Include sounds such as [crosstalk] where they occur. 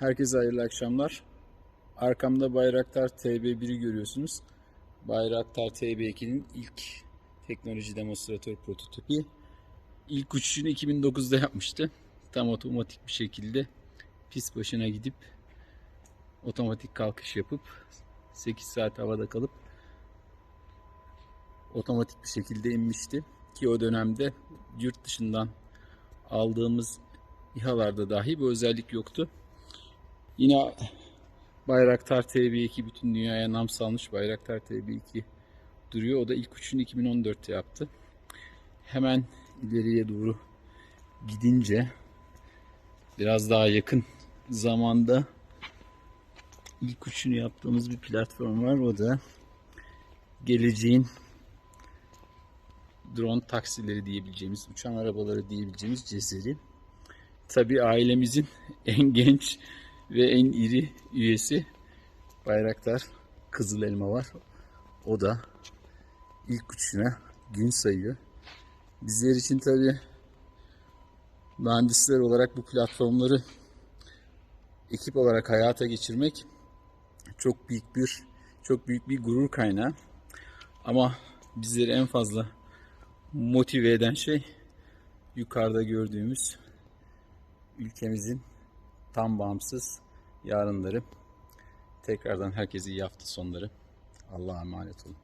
Herkese hayırlı akşamlar. Arkamda Bayraktar TB1'i görüyorsunuz. Bayraktar TB2'nin ilk teknoloji demonstratör prototipi. İlk uçuşunu 2009'da yapmıştı. Tam otomatik bir şekilde pist başına gidip otomatik kalkış yapıp 8 saat havada kalıp otomatik bir şekilde inmişti. Ki o dönemde yurt dışından aldığımız İHA'larda dahi bu özellik yoktu. Yine Bayraktar TB2 bütün dünyaya nam salmış Bayraktar TB2 duruyor. O da ilk uçuşunu 2014'te yaptı. Hemen ileriye doğru gidince biraz daha yakın zamanda ilk uçuşunu yaptığımız bir platform var. O da geleceğin drone taksileri diyebileceğimiz, uçan arabaları diyebileceğimiz Cezeri. Tabi ailemizin [laughs] en genç ve en iri üyesi Bayraktar Kızıl Elma var. O da ilk uçuşuna gün sayıyor. Bizler için tabi mühendisler olarak bu platformları ekip olarak hayata geçirmek çok büyük bir çok büyük bir gurur kaynağı. Ama bizleri en fazla motive eden şey yukarıda gördüğümüz ülkemizin tam bağımsız yarınları. Tekrardan herkese iyi hafta sonları. Allah'a emanet olun.